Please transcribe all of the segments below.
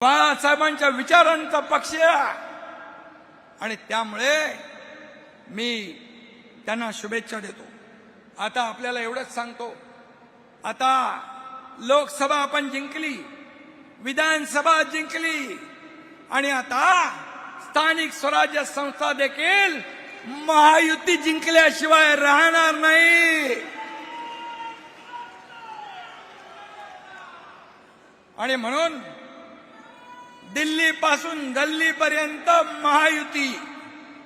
बाळासाहेबांच्या विचारांचा पक्ष आणि त्यामुळे मी त्यांना शुभेच्छा देतो. आता आपल्याला एवढंच सांगतो. आता लोकसभा आपण जिंकली विधानसभा जिंकली आणि आता स्थानिक स्वराज्य संस्था देखील महायुती जिंकल्याशिवाय राहणार नाही. आणि म्हणून दिल्लीपासून गल्लीपर्यंत महायुती.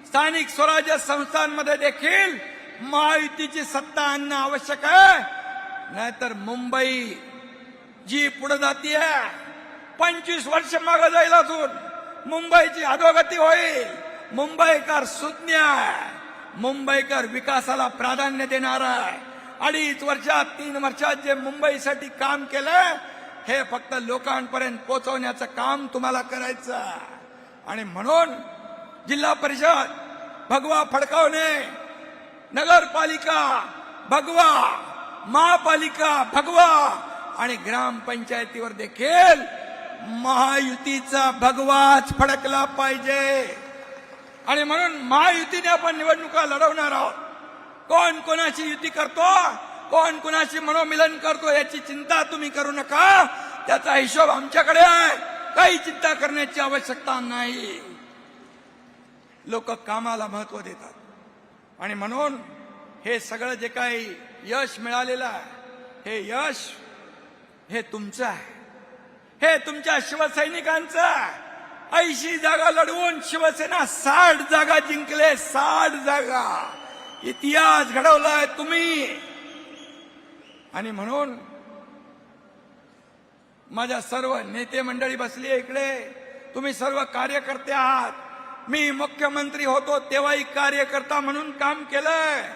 स्थानिक स्वराज्य संस्थांमध्ये देखील महायुतीची सत्ता आणणं आवश्यक आहे. नाहीतर मुंबई जी पुढे आहे पंचवीस वर्ष मागे जाईल अजून. मुंबईची अधोगती होईल. मुंबईकर सुज्ञ मुंबईकर विकासाला प्राधान्य देणार आहे. अडीच वर्षात तीन वर्षात जे मुंबईसाठी काम केलं हे फक्त लोकांपर्यंत पोहोचवण्याचं काम तुम्हाला करायचं आणि म्हणून जिल्हा परिषद भगवा फडकावणे नगरपालिका भगवा महापालिका भगवा आणि ग्रामपंचायतीवर देखील महायुतीचा भगवाच फडकला पाहिजे. आणि म्हणून महायुतीने आपण निवडणुका लढवणार आहोत. कोण कोणाची युती करतो? कोण कुणाशी मनोमिलन करतो याची चिंता तुम्ही करू नका. त्याचा हिशोब आमच्याकडे आहे. काही चिंता करण्याची आवश्यकता नाही. लोक कामाला महत्त्व देतात. आणि म्हणून हे सगळं जे काही यश मिळालेलं आहे हे यश हे तुमचं आहे. हे तुमच्या शिवसैनिकांचं आहे. ऐंशी जागा लढवून शिवसेना साठ जागा जिंकले साठ जागा. इतिहास घडवलाय तुम्ही. आणि म्हणून माझ्या सर्व नेते मंडळी बसली आहे इकडे. तुम्ही सर्व कार्यकर्ते आहात. मी मुख्यमंत्री होतो तेव्हाही कार्यकर्ता म्हणून काम केलंय.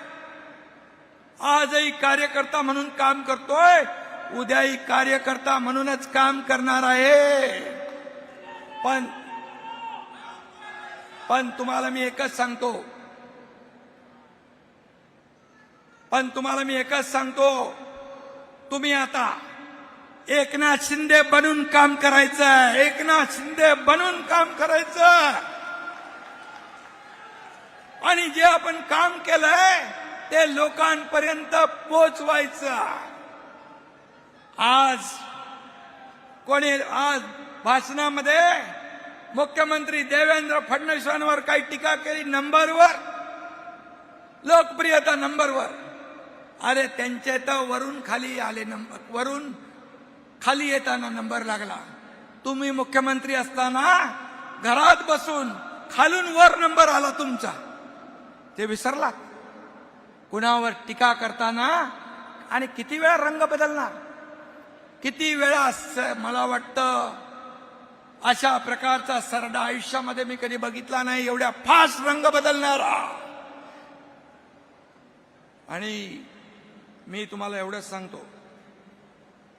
आजही कार्यकर्ता म्हणून काम करतोय. उद्याही कार्यकर्ता म्हणूनच काम करणार आहे. पण पण तुम्हाला मी एकच सांगतो. पण तुम्हाला मी एकच सांगतो. तुम्ही आता एकनाथ शिंदे बनून काम करायचं एकनाथ शिंदे बनून काम करायचं आणि जे आपण काम केलंय ते लोकांपर्यंत पोचवायचं आज कोणी आज भाषणामध्ये मुख्यमंत्री देवेंद्र फडणवीसांवर काही टीका केली नंबरवर? लोकप्रियता नंबरवर. अरे त्यांचे तर वरून खाली आले नंबर वरून खाली येताना नंबर लागला. तुम्ही मुख्यमंत्री असताना घरात बसून खालून वर नंबर आला तुमचा. ते विसरला. कुणावर टीका करताना आणि किती वेळा रंग बदलणार? किती वेळा स- मला वाटतं अशा प्रकारचा सरडा आयुष्यामध्ये मी कधी बघितला नाही एवढ्या फास्ट रंग बदलणारा. आणि मी तुम्हाला एवढंच सांगतो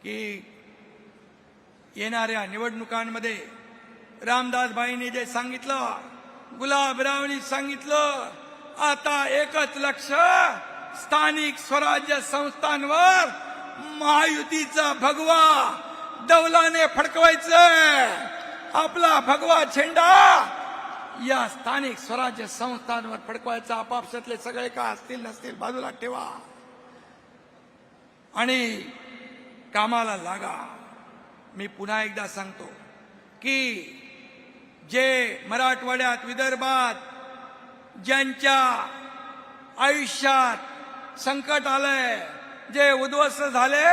की येणाऱ्या निवडणुकांमध्ये रामदासबाईंनी जे सांगितलं गुलाबरावनी सांगितलं आता एकच लक्ष स्थानिक स्वराज्य संस्थांवर महायुतीचा भगवा दौलाने फडकवायचं. आपला भगवा झेंडा या स्थानिक स्वराज्य संस्थांवर फडकवायचा. आपापसातले सगळे का असतील नसतील बाजूला ठेवा. आणि कामाला लागा. मी पुन्हा एकदा सांगतो की जे मराठवाड्यात विदर्भात ज्यांच्या आयुष्यात संकट आलंय जे उद्ध्वस्त झाले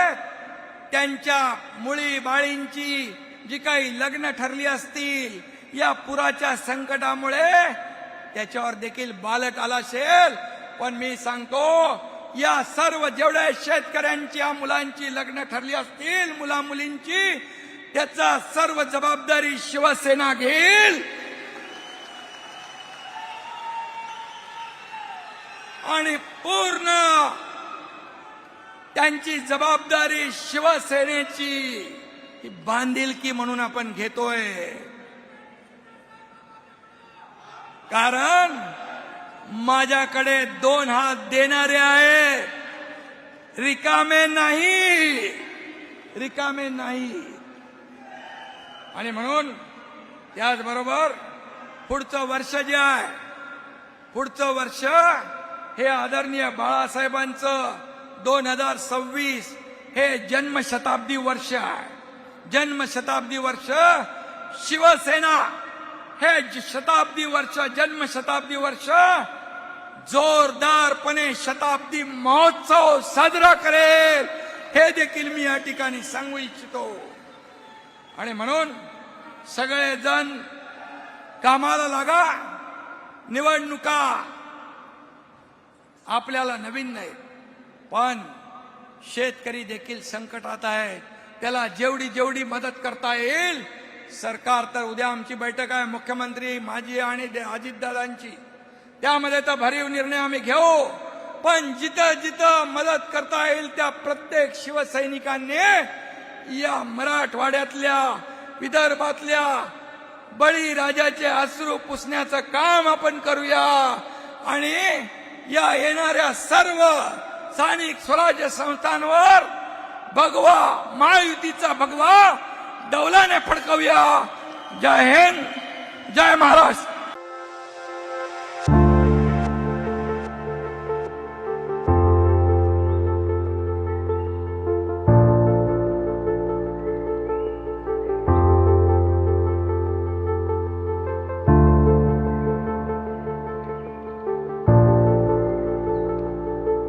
त्यांच्या मुळी बाळींची जी काही लग्न ठरली असतील या पुराच्या संकटामुळे त्याच्यावर देखील बालट आला असेल. पण मी सांगतो या सर्व जेवढ्या शेतकऱ्यांच्या मुलांची लग्न ठरली असतील मुला मुलींची त्याचा सर्व जबाबदारी शिवसेना घेईल. आणि पूर्ण त्यांची जबाबदारी शिवसेनेची ही बांधिलकी म्हणून आपण घेतोय. कारण माझ्याकडे दोन हात देणारे आहेत रिकामे नाही. रिकामे नाही. आणि म्हणून त्याचबरोबर पुढचं वर्ष जे आहे पुढचं वर्ष हे आदरणीय बाळासाहेबांचं दोन हजार सव्वीस हे जन्मशताब्दी वर्ष आहे. जन्मशताब्दी वर्ष शिवसेना हे शताब्दी वर्ष जन्मशताब्दी वर्ष जोरदारपणे शताब्दी महोत्सव साजरा करेल. हे देखील मी या ठिकाणी सांगू इच्छितो. आणि म्हणून सगळेजण कामाला लागा निवडणुका आपल्याला नवीन नाही पण शेतकरी देखील संकटात आहे त्याला जेवढी जेवढी मदत करता येईल सरकार तर उद्या आमची बैठक आहे मुख्यमंत्री माझी आणि दे- अजितदादांची. त्यामध्ये तर भरीव निर्णय आम्ही घेऊ. पण जिथं जिथं मदत करता येईल त्या प्रत्येक शिवसैनिकांनी या मराठवाड्यातल्या विदर्भातल्या बळीराजाचे अश्रू पुसण्याचं काम आपण करूया. आणि या येणाऱ्या सर्व स्थानिक स्वराज्य संस्थांवर भगवा महायुतीचा भगवा डौलाने फडकवूया. जय हिंद जय महाराष्ट्र.